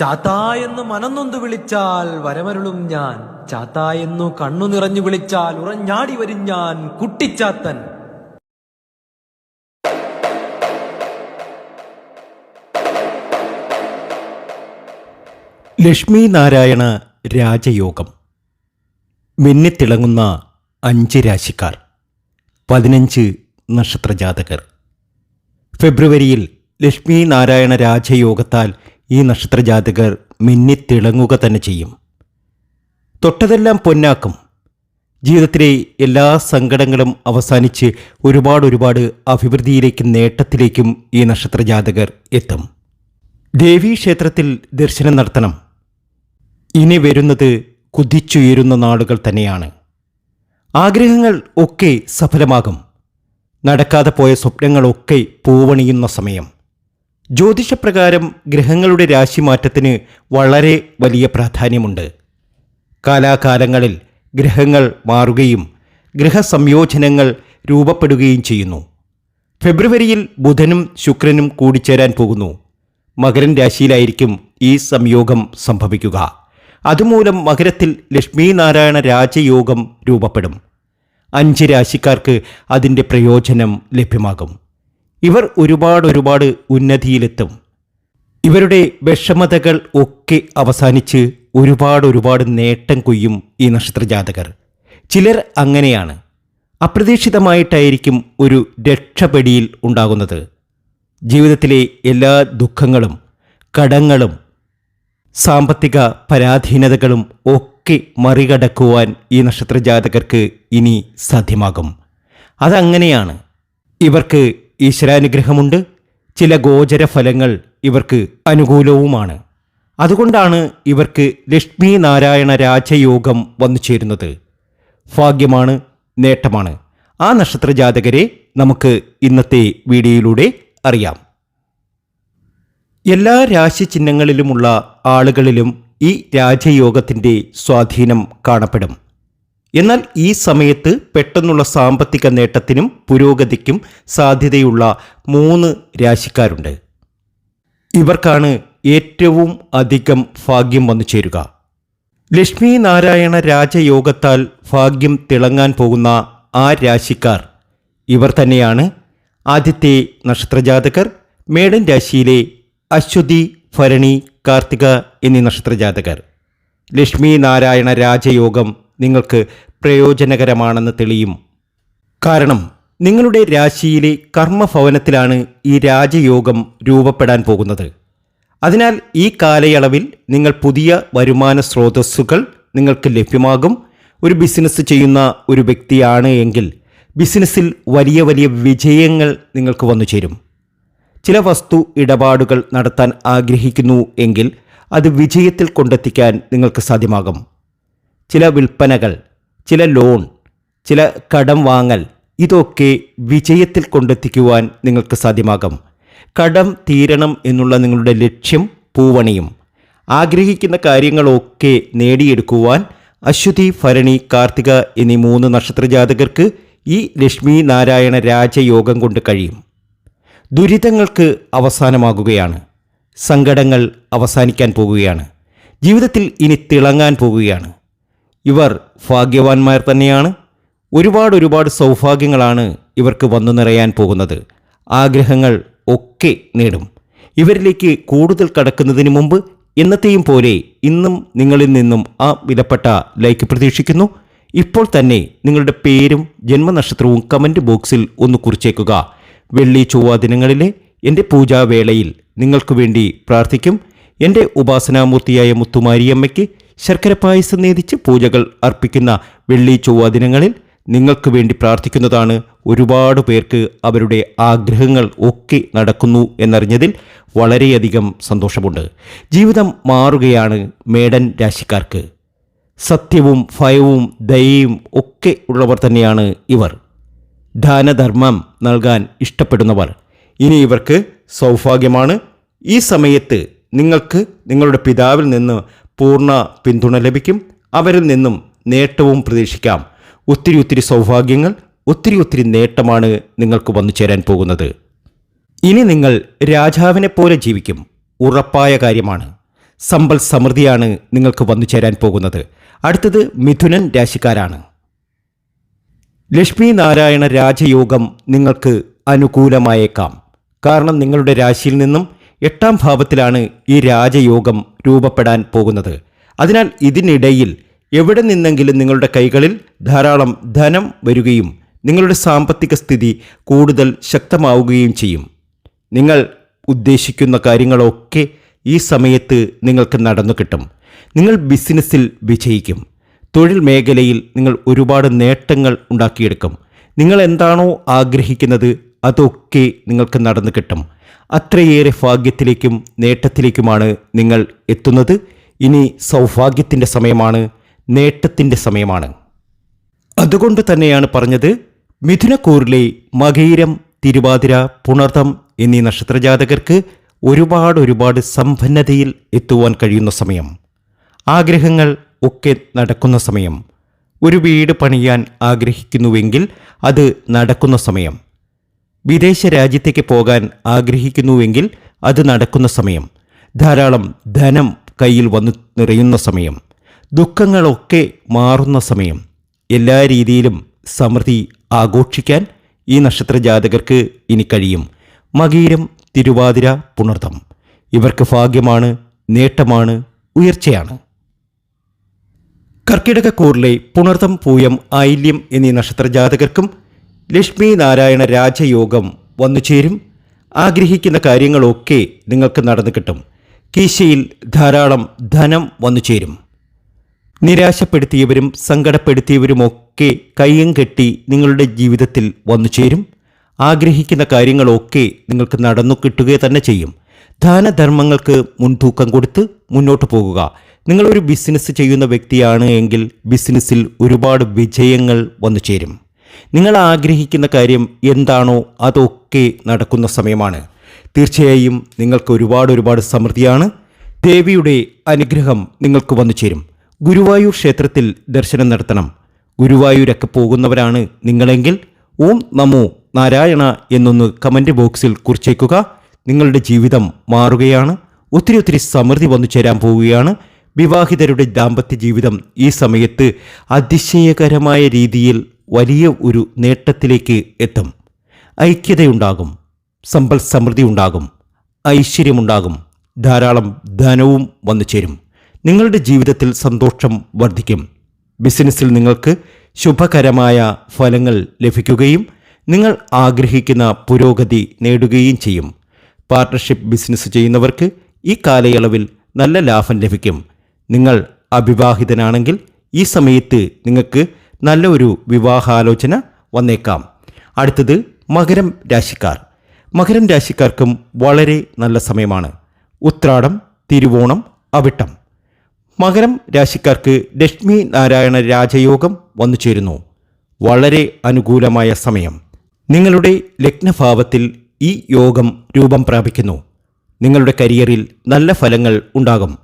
ചാത്താ എന്ന് മനന്നൊന്ത് വിളിച്ചാൽ വരമരുളും ഞാൻ. ചാത്താ എന്നു കണ്ണു നിറഞ്ഞു വിളിച്ചാൽ ഉറഞ്ഞാടി വരും ഞാൻ കുട്ടിച്ചാത്തൻ. ലക്ഷ്മി നാരായണ രാജയോഗം. മിന്നിത്തിളങ്ങുന്ന അഞ്ച് രാശിക്കാർ. പതിനഞ്ച് നക്ഷത്രജാതകർ. ഫെബ്രുവരിയിൽ ലക്ഷ്മി നാരായണ രാജയോഗത്താൽ ഈ നക്ഷത്രജാതകർ മിന്നിത്തിളങ്ങുക തന്നെ ചെയ്യും. തൊട്ടതെല്ലാം പൊന്നാക്കും. ജീവിതത്തിലെ എല്ലാ സങ്കടങ്ങളും അവസാനിച്ച് ഒരുപാട് ഒരുപാട് അഭിവൃദ്ധിയിലേക്കും നേട്ടത്തിലേക്കും ഈ നക്ഷത്രജാതകർ എത്തും. ദേവീക്ഷേത്രത്തിൽ ദർശനം നടത്തണം. ഇനി വരുന്നത് കുതിച്ചുയരുന്ന നാളുകൾ തന്നെയാണ്. ആഗ്രഹങ്ങൾ ഒക്കെ സഫലമാകും. നടക്കാതെ പോയ സ്വപ്നങ്ങളൊക്കെ പൂവണിയുന്ന സമയം. ജ്യോതിഷപ്രകാരം ഗ്രഹങ്ങളുടെ രാശിമാറ്റത്തിന് വളരെ വലിയ പ്രാധാന്യമുണ്ട്. കാലാകാലങ്ങളിൽ ഗ്രഹങ്ങൾ മാറുകയും ഗ്രഹസംയോജനങ്ങൾ രൂപപ്പെടുകയും ചെയ്യുന്നു. ഫെബ്രുവരിയിൽ ബുധനും ശുക്രനും കൂടിച്ചേരാൻ പോകുന്നു. മകരൻ രാശിയിലായിരിക്കും ഈ സംയോഗം സംഭവിക്കുക. അതുമൂലം മകരത്തിൽ ലക്ഷ്മീനാരായണ രാജയോഗം രൂപപ്പെടും. അഞ്ച് രാശിക്കാർക്ക് അതിന്റെ പ്രയോജനം ലഭ്യമാകും. ഇവർ ഒരുപാട് ഒരുപാട് ഉന്നതിയിലെത്തും. ഇവരുടെ വിഷമതകൾ ഒക്കെ അവസാനിച്ച് ഒരുപാട് ഒരുപാട് നേട്ടം കൊയ്യും ഈ നക്ഷത്രജാതകർ. ചിലർ അങ്ങനെയാണ്. അപ്രതീക്ഷിതമായിട്ടായിരിക്കും ഒരു രക്ഷപ്പെടിയിൽ ഉണ്ടാകുന്നത്. ജീവിതത്തിലെ എല്ലാ ദുഃഖങ്ങളും കടങ്ങളും സാമ്പത്തിക പരാധീനതകളും ഒക്കെ മറികടക്കുവാൻ ഈ നക്ഷത്രജാതകർക്ക് ഇനി സാധ്യമാകും. അതങ്ങനെയാണ്. ഇവർക്ക് ഈശ്വരാനുഗ്രഹമുണ്ട്. ചില ഗോചര ഫലങ്ങൾ ഇവർക്ക് അനുകൂലവുമാണ്. അതുകൊണ്ടാണ് ഇവർക്ക് ലക്ഷ്മി നാരായണ രാജയോഗം വന്നു ചേരുന്നത്. ഭാഗ്യമാണ് നേട്ടമാണ്. ആ നക്ഷത്ര ജാതകരെ നമുക്ക് ഇന്നത്തെ വീഡിയോയിലൂടെ അറിയാം. എല്ലാ രാശി രാശിചിഹ്നങ്ങളിലുമുള്ള ആളുകളിലും ഈ രാജയോഗത്തിന്റെ സ്വാധീനം കാണപ്പെടും. എന്നാൽ ഈ സമയത്ത് പെട്ടെന്നുള്ള സാമ്പത്തിക നേട്ടത്തിനും പുരോഗതിക്കും സാധ്യതയുള്ള മൂന്ന് രാശിക്കാരുണ്ട്. ഇവർക്കാണ് ഏറ്റവും അധികം ഭാഗ്യം വന്നു ചേരുക. ലക്ഷ്മി നാരായണ രാജയോഗത്താൽ ഭാഗ്യം തിളങ്ങാൻ പോകുന്ന ആ രാശിക്കാർ ഇവർ തന്നെയാണ്. ആദ്യത്തെ നക്ഷത്രജാതകർ മേടൻ രാശിയിലെ അശ്വതി ഭരണി കാർത്തിക എന്നീ നക്ഷത്രജാതകർ. ലക്ഷ്മി നാരായണ രാജയോഗം നിങ്ങൾക്ക് പ്രയോജനകരമാണെന്ന് തെളിയും. കാരണം നിങ്ങളുടെ രാശിയിലെ കർമ്മഭവനത്തിലാണ് ഈ രാജയോഗം രൂപപ്പെടാൻ പോകുന്നത്. അതിനാൽ ഈ കാലയളവിൽ നിങ്ങൾ പുതിയ വരുമാന സ്രോതസ്സുകൾ നിങ്ങൾക്ക് ലഭ്യമാകും. ഒരു ബിസിനസ് ചെയ്യുന്ന ഒരു വ്യക്തിയാണ് എങ്കിൽ ബിസിനസ്സിൽ വലിയ വലിയ വിജയങ്ങൾ നിങ്ങൾക്ക് വന്നു ചേരും. ചില വസ്തു ഇടപാടുകൾ നടത്താൻ ആഗ്രഹിക്കുന്നു എങ്കിൽ അത് വിജയത്തിൽ കൊണ്ടെത്തിക്കാൻ നിങ്ങൾക്ക് സാധ്യമാകും. ചില വിൽപ്പനകൾ ചില ലോൺ ചില കടം വാങ്ങൽ ഇതൊക്കെ വിജയത്തിൽ കൊണ്ടെത്തിക്കുവാൻ നിങ്ങൾക്ക് സാധ്യമാകും. കടം തീരണം എന്നുള്ള നിങ്ങളുടെ ലക്ഷ്യം പൂവണിയും. ആഗ്രഹിക്കുന്ന കാര്യങ്ങളൊക്കെ നേടിയെടുക്കുവാൻ അശ്വതി ഭരണി കാർത്തിക എന്നീ മൂന്ന് നക്ഷത്രജാതകർക്ക് ഈ ലക്ഷ്മി നാരായണ രാജയോഗം കൊണ്ട് കഴിയും. ദുരിതങ്ങൾക്ക് അവസാനമാകുകയാണ്. സങ്കടങ്ങൾ അവസാനിക്കാൻ പോകുകയാണ്. ജീവിതത്തിൽ ഇനി തിളങ്ങാൻ പോകുകയാണ്. ഇവർ ഭാഗ്യവാന്മാർ തന്നെയാണ്. ഒരുപാട് ഒരുപാട് സൗഭാഗ്യങ്ങളാണ് ഇവർക്ക് വന്നു നിറയാൻ പോകുന്നത്. ആഗ്രഹങ്ങൾ ഒക്കെ നേടും. ഇവരിലേക്ക് കൂടുതൽ കടക്കുന്നതിന് മുമ്പ് എന്നത്തെയും പോലെ ഇന്നും നിങ്ങളിൽ നിന്നും ആ വിലപ്പെട്ട ലൈക്ക് പ്രതീക്ഷിക്കുന്നു. ഇപ്പോൾ തന്നെ നിങ്ങളുടെ പേരും ജന്മനക്ഷത്രവും കമന്റ് ബോക്സിൽ ഒന്ന് കുറിച്ചേക്കുക. വെള്ളി ചൊവ്വ ദിനങ്ങളിലെ എന്റെ പൂജാവേളയിൽ നിങ്ങൾക്ക് വേണ്ടി പ്രാർത്ഥിക്കും. എന്റെ ഉപാസനാമൂർത്തിയായ മുത്തുമാരിയമ്മയ്ക്ക് ശർക്കര പായസം നേതിച്ച് പൂജകൾ അർപ്പിക്കുന്ന വെള്ളി ചൊവ്വ ദിനങ്ങളിൽ നിങ്ങൾക്ക് വേണ്ടി പ്രാർത്ഥിക്കുന്നതാണ് ഒരുപാട് പേർക്ക് അവരുടെ ആഗ്രഹങ്ങൾ ഒക്കെ നടക്കുന്നു എന്നറിഞ്ഞതിൽ വളരെയധികം സന്തോഷമുണ്ട്. ജീവിതം മാറുകയാണ് മേടൻ രാശിക്കാർക്ക്. സത്യവും ഭയവും ദയയും ഒക്കെ ഉള്ളവർ തന്നെയാണ് ഇവർ. ദാനധർമ്മം നൽകാൻ ഇഷ്ടപ്പെടുന്നവർ. ഇനി ഇവർക്ക് സൗഭാഗ്യമാണ്. ഈ സമയത്ത് നിങ്ങൾക്ക് നിങ്ങളുടെ പിതാവിൽ നിന്ന് പൂർണ പിന്തുണ ലഭിക്കും. അവരിൽ നിന്നും നേട്ടവും പ്രതീക്ഷിക്കാം. ഒത്തിരി ഒത്തിരി സൗഭാഗ്യങ്ങൾ ഒത്തിരി ഒത്തിരി നേട്ടമാണ് നിങ്ങൾക്ക് വന്നു ചേരാൻ പോകുന്നത്. ഇനി നിങ്ങൾ രാജാവിനെ പോലെ ജീവിക്കും. ഉറപ്പായ കാര്യമാണ്. സമ്പൽ സമൃദ്ധിയാണ് നിങ്ങൾക്ക് വന്നു ചേരാൻ പോകുന്നത്. അടുത്തത് മിഥുനൻ രാശിക്കാരാണ്. ലക്ഷ്മി നാരായണ രാജയോഗം നിങ്ങൾക്ക് അനുകൂലമായേക്കാം. കാരണം നിങ്ങളുടെ രാശിയിൽ നിന്നും എട്ടാം ഭാവത്തിലാണ് ഈ രാജയോഗം രൂപപ്പെടാൻ പോകുന്നത്. അതിനാൽ ഇതിനിടയിൽ എവിടെ നിന്നെങ്കിലും നിങ്ങളുടെ കൈകളിൽ ധാരാളം ധനം വരികയും നിങ്ങളുടെ സാമ്പത്തിക സ്ഥിതി കൂടുതൽ ശക്തമാവുകയും ചെയ്യും. നിങ്ങൾ ഉദ്ദേശിക്കുന്ന കാര്യങ്ങളൊക്കെ ഈ സമയത്ത് നിങ്ങൾക്ക് നടന്നു കിട്ടും. നിങ്ങൾ ബിസിനസ്സിൽ വിജയിക്കും. തൊഴിൽ മേഖലയിൽ നിങ്ങൾ ഒരുപാട് നേട്ടങ്ങൾ ഉണ്ടാക്കിയെടുക്കും. നിങ്ങൾ എന്താണോ ആഗ്രഹിക്കുന്നത് അതൊക്കെ നിങ്ങൾക്ക് നടന്നു കിട്ടും. അത്രയേറെ ഭാഗ്യത്തിലേക്കും നേട്ടത്തിലേക്കുമാണ് നിങ്ങൾ എത്തുന്നത്. ഇനി സൗഭാഗ്യത്തിന്റെ സമയമാണ് നേട്ടത്തിന്റെ സമയമാണ്. അതുകൊണ്ട് തന്നെയാണ് പറഞ്ഞത് മിഥുനക്കൂറിലെ മകയിരം തിരുവാതിര പുണർതം എന്നീ നക്ഷത്രജാതകർക്ക് ഒരുപാട് ഒരുപാട് സമ്പന്നതയിൽ എത്തുവാൻ കഴിയുന്ന സമയം. ആഗ്രഹങ്ങൾ ഒക്കെ നടക്കുന്ന സമയം. ഒരു വീട് പണിയാൻ ആഗ്രഹിക്കുന്നുവെങ്കിൽ അത് നടക്കുന്ന സമയം. വിദേശ രാജ്യത്തേക്ക് പോകാൻ ആഗ്രഹിക്കുന്നുവെങ്കിൽ അത് നടക്കുന്ന സമയം. ധാരാളം ധനം കയ്യിൽ വന്നു നിറയുന്ന സമയം. ദുഃഖങ്ങളൊക്കെ മാറുന്ന സമയം. എല്ലാ രീതിയിലും സമൃദ്ധി ആഘോഷിക്കാൻ ഈ നക്ഷത്ര ജാതകർക്ക് ഇനി കഴിയും. മകീരം തിരുവാതിര പുണർതം. ഇവർക്ക് ഭാഗ്യമാണ് നേട്ടമാണ് ഉയർച്ചയാണ്. കർക്കിടക കൂറിലെ പുണർതം പൂയം ആയില്യം എന്നീ നക്ഷത്ര ജാതകർക്കും ലക്ഷ്മി നാരായണ രാജയോഗം വന്നു ചേരും ആഗ്രഹിക്കുന്ന കാര്യങ്ങളൊക്കെ നിങ്ങൾക്ക് നടന്നു കിട്ടും. കീശയിൽ ധാരാളം ധനം വന്നു ചേരും നിരാശപ്പെടുത്തിയവരും സങ്കടപ്പെടുത്തിയവരുമൊക്കെ കയ്യും കെട്ടി നിങ്ങളുടെ ജീവിതത്തിൽ വന്നു ചേരും ആഗ്രഹിക്കുന്ന കാര്യങ്ങളൊക്കെ നിങ്ങൾക്ക് നടന്നു കിട്ടുക തന്നെ ചെയ്യും. ദാനധർമ്മങ്ങൾക്ക് മുൻതൂക്കം കൊടുത്ത് മുന്നോട്ട് പോകുക. നിങ്ങളൊരു ബിസിനസ് ചെയ്യുന്ന വ്യക്തിയാണ് എങ്കിൽ ബിസിനസ്സിൽ ഒരുപാട് വിജയങ്ങൾ വന്നു ചേരും നിങ്ങൾ ആഗ്രഹിക്കുന്ന കാര്യം എന്താണോ അതൊക്കെ നടക്കുന്ന സമയമാണ്. തീർച്ചയായും നിങ്ങൾക്ക് ഒരുപാട് ഒരുപാട് സമൃദ്ധിയാണ്. ദേവിയുടെ അനുഗ്രഹം നിങ്ങൾക്ക് വന്നു ചേരും. ഗുരുവായൂർ ക്ഷേത്രത്തിൽ ദർശനം നടത്തണം. ഗുരുവായൂരൊക്കെ പോകുന്നവരാണ് നിങ്ങളെങ്കിൽ ഓം നമോ നാരായണ എന്നൊന്ന് കമന്റ് ബോക്സിൽ കുറിച്ചേക്കുക. നിങ്ങളുടെ ജീവിതം മാറുകയാണ്. ഒത്തിരി ഒത്തിരി സമൃദ്ധി വന്നു ചേരാൻ പോവുകയാണ്. വിവാഹിതരുടെ ദാമ്പത്യ ജീവിതം ഈ സമയത്ത് അതിശയകരമായ രീതിയിൽ വലിയ ഒരു നേട്ടത്തിലേക്ക് എത്തും. ഐക്യതയുണ്ടാകും. സമ്പൽ സമൃദ്ധി ഉണ്ടാകും ഐശ്വര്യമുണ്ടാകും. ധാരാളം ധനവും വന്നു ചേരും. നിങ്ങളുടെ ജീവിതത്തിൽ സന്തോഷം വർദ്ധിക്കും. ബിസിനസ്സിൽ നിങ്ങൾക്ക് ശുഭകരമായ ഫലങ്ങൾ ലഭിക്കുകയും നിങ്ങൾ ആഗ്രഹിക്കുന്ന പുരോഗതി നേടുകയും ചെയ്യും. പാർട്ണർഷിപ്പ് ബിസിനസ് ചെയ്യുന്നവർക്ക് ഈ കാലയളവിൽ നല്ല ലാഭം ലഭിക്കും. നിങ്ങൾ അവിവാഹിതനാണെങ്കിൽ ഈ സമയത്ത് നിങ്ങൾക്ക് നല്ല ഒരു വിവാഹാലോചന വന്നേക്കാം. അടുത്തത് മകരം രാശിക്കാർ. മകരം രാശിക്കാർക്കും വളരെ നല്ല സമയമാണ്. ഉത്രാടം തിരുവോണം അവിട്ടം. മകരം രാശിക്കാർക്ക് ലക്ഷ്മി നാരായണ രാജയോഗം വന്നു ചേരുന്നു. വളരെ അനുകൂലമായ സമയം. നിങ്ങളുടെ ലഗ്നഭാവത്തിൽ ഈ യോഗം രൂപം പ്രാപിക്കുന്നു. നിങ്ങളുടെ കരിയറിൽ നല്ല ഫലങ്ങൾ ഉണ്ടാകും.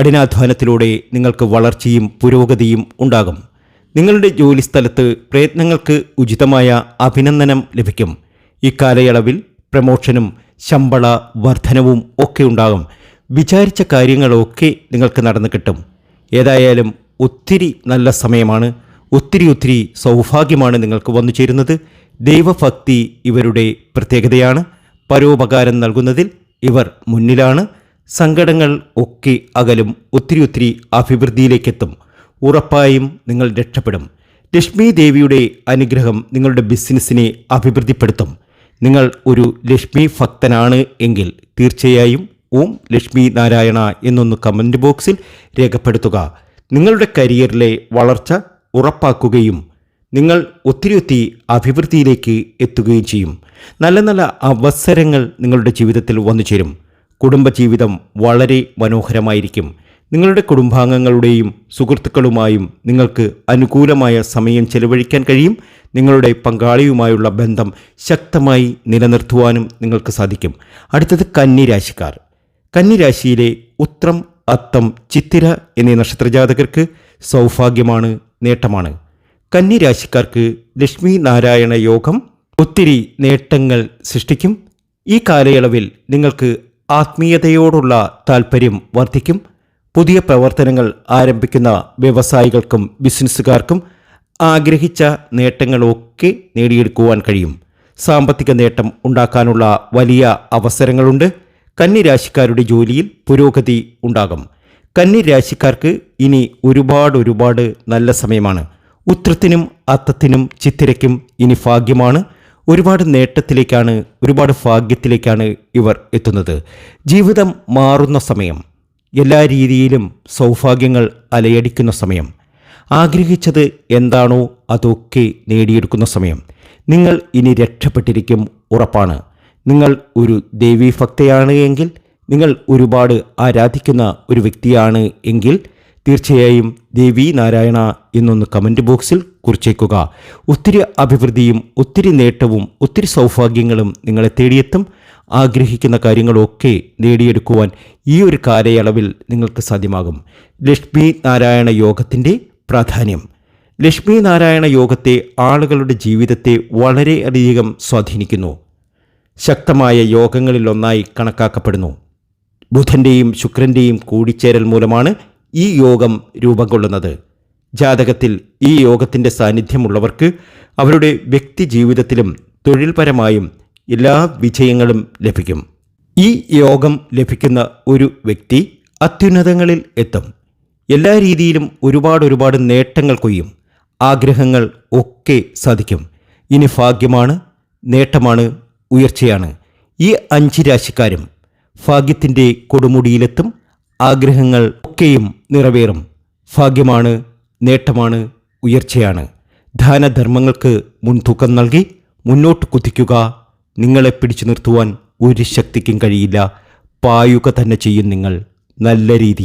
കഠിനാധ്വാനത്തിലൂടെ നിങ്ങൾക്ക് വളർച്ചയും പുരോഗതിയും ഉണ്ടാകും. നിങ്ങളുടെ ജോലിസ്ഥലത്ത് പ്രയത്നങ്ങൾക്ക് ഉചിതമായ അഭിനന്ദനം ലഭിക്കും. ഇക്കാലയളവിൽ പ്രമോഷനും ശമ്പള വർധനവും ഒക്കെ ഉണ്ടാകും. വിചാരിച്ച കാര്യങ്ങളൊക്കെ നിങ്ങൾക്ക് നടന്നു കിട്ടും. ഏതായാലും ഒത്തിരി നല്ല സമയമാണ്. ഒത്തിരി ഒത്തിരി സൗഭാഗ്യമാണ് നിങ്ങൾക്ക് വന്നു ചേരുന്നത്. ദൈവഭക്തി ഇവരുടെ പ്രത്യേകതയാണ്. പരോപകാരം നൽകുന്നതിൽ ഇവർ മുന്നിലാണ്. സങ്കടങ്ങൾ ഒക്കെ അകലും ഒത്തിരി ഒത്തിരി അഭിവൃദ്ധിയിലേക്കെത്തും. ഉറപ്പായും നിങ്ങൾ രക്ഷപ്പെടും. ലക്ഷ്മി ദേവിയുടെ അനുഗ്രഹം നിങ്ങളുടെ ബിസിനസ്സിനെ അഭിവൃദ്ധിപ്പെടുത്തും. നിങ്ങൾ ഒരു ലക്ഷ്മി ഭക്തനാണ് എങ്കിൽ തീർച്ചയായും ഓം ലക്ഷ്മി നാരായണ എന്നൊന്ന് കമന്റ് ബോക്സിൽ രേഖപ്പെടുത്തുക. നിങ്ങളുടെ കരിയറിലെ വളർച്ച ഉറപ്പാക്കുകയും നിങ്ങൾ ഒത്തിരി ഒത്തിരി അഭിവൃദ്ധിയിലേക്ക് എത്തുകയും ചെയ്യും. നല്ല നല്ല അവസരങ്ങൾ നിങ്ങളുടെ ജീവിതത്തിൽ വന്നു ചേരും കുടുംബജീവിതം വളരെ മനോഹരമായിരിക്കും. നിങ്ങളുടെ കുടുംബാംഗങ്ങളുടെയും സുഹൃത്തുക്കളുമായും നിങ്ങൾക്ക് അനുകൂലമായ സമയം ചെലവഴിക്കാൻ കഴിയും. നിങ്ങളുടെ പങ്കാളിയുമായുള്ള ബന്ധം ശക്തമായി നിലനിർത്തുവാനും നിങ്ങൾക്ക് സാധിക്കും. അടുത്തത് കന്നിരാശിക്കാർ. കന്നിരാശിയിലെ ഉത്രം അത്തം ചിത്തിര എന്നീ നക്ഷത്രജാതകർക്ക് സൗഭാഗ്യമാണ് നേട്ടമാണ്. കന്നിരാശിക്കാർക്ക് ലക്ഷ്മി നാരായണ യോഗം ഒത്തിരി നേട്ടങ്ങൾ സൃഷ്ടിക്കും. ഈ കാലയളവിൽ നിങ്ങൾക്ക് ആത്മീയതയോടുള്ള താല്പര്യം വർദ്ധിക്കും. പുതിയ പ്രവർത്തനങ്ങൾ ആരംഭിക്കുന്ന വ്യവസായികൾക്കും ബിസിനസ്സുകാർക്കും ആഗ്രഹിച്ച നേട്ടങ്ങളൊക്കെ നേടിയെടുക്കുവാൻ കഴിയും. സാമ്പത്തിക നേട്ടം ഉണ്ടാക്കാനുള്ള വലിയ അവസരങ്ങളുണ്ട്. കന്നിരാശിക്കാരുടെ ജോലിയിൽ പുരോഗതി ഉണ്ടാകും. കന്നിരാശിക്കാർക്ക് ഇനി ഒരുപാട് ഒരുപാട് നല്ല സമയമാണ്. ഉത്രത്തിനും അത്തത്തിനും ചിത്തിരയ്ക്കും ഇനി ഭാഗ്യമാണ്. ഒരുപാട് നേട്ടത്തിലേക്കാണ് ഒരുപാട് ഭാഗ്യത്തിലേക്കാണ് ഇവർ എത്തുന്നത്. ജീവിതം മാറുന്ന സമയം. എല്ലാ രീതിയിലും സൗഭാഗ്യങ്ങൾ അലയടിക്കുന്ന സമയം. ആഗ്രഹിച്ചത് എന്താണോ അതൊക്കെ നേടിയെടുക്കുന്ന സമയം. നിങ്ങൾ ഇനി രക്ഷപ്പെട്ടിരിക്കും ഉറപ്പാണ്. നിങ്ങൾ ഒരു ദേവീഭക്തയാണ് എങ്കിൽ നിങ്ങൾ ഒരുപാട് ആരാധിക്കുന്ന ഒരു വ്യക്തിയാണ് എങ്കിൽ തീർച്ചയായും ദേവി നാരായണ എന്നൊന്ന് കമന്റ് ബോക്സിൽ കുറിച്ചേക്കുക. ഒത്തിരി അഭിവൃദ്ധിയും ഒത്തിരി നേട്ടവും ഒത്തിരി സൗഭാഗ്യങ്ങളും നിങ്ങളെ തേടിയെത്തും. ആഗ്രഹിക്കുന്ന കാര്യങ്ങളൊക്കെ നേടിയെടുക്കുവാൻ ഈ ഒരു കാലയളവിൽ നിങ്ങൾക്ക് സാധ്യമാകും. ലക്ഷ്മി നാരായണ യോഗത്തിന്റെ പ്രാധാന്യം. ലക്ഷ്മി നാരായണ യോഗത്തെ ആളുകളുടെ ജീവിതത്തെ വളരെയധികം സ്വാധീനിക്കുന്നു. ശക്തമായ യോഗങ്ങളിലൊന്നായി കണക്കാക്കപ്പെടുന്നു. ബുധന്റെയും ശുക്രന്റെയും കൂടിച്ചേരൽ മൂലമാണ് ഈ യോഗം രൂപം കൊള്ളുന്നത്. ജാതകത്തിൽ ഈ യോഗത്തിന്റെ സാന്നിധ്യമുള്ളവർക്ക് അവരുടെ വ്യക്തി ജീവിതത്തിലും തൊഴിൽപരമായും എല്ലാ വിജയങ്ങളും ലഭിക്കും. ഈ യോഗം ലഭിക്കുന്ന ഒരു വ്യക്തി അത്യുന്നതങ്ങളിൽ എത്തും. എല്ലാ രീതിയിലും ഒരുപാട് ഒരുപാട് നേട്ടങ്ങൾ കൊയ്യും. ആഗ്രഹങ്ങൾ ഒക്കെ സാധിക്കും. ഇനി ഭാഗ്യമാണ് നേട്ടമാണ് ഉയർച്ചയാണ്. ഈ അഞ്ച് രാശിക്കാരും ഭാഗ്യത്തിന്റെ കൊടുമുടിയിലെത്തും. ആഗ്രഹങ്ങൾ ഒക്കെയും നിറവേറും. ഭാഗ്യമാണ് നേട്ടമാണ് ഉയർച്ചയാണ്. ദാനധർമ്മങ്ങൾക്ക് മുൻതൂക്കം നൽകി മുന്നോട്ട് കുതിക്കുക നിങ്ങളെ പിടിച്ചു നിർത്തുവാൻ ഒരു ശക്തിക്കും കഴിയില്ല. പായുക തന്നെ ചെയ്യും നിങ്ങൾ. നല്ല രീതിയിൽ.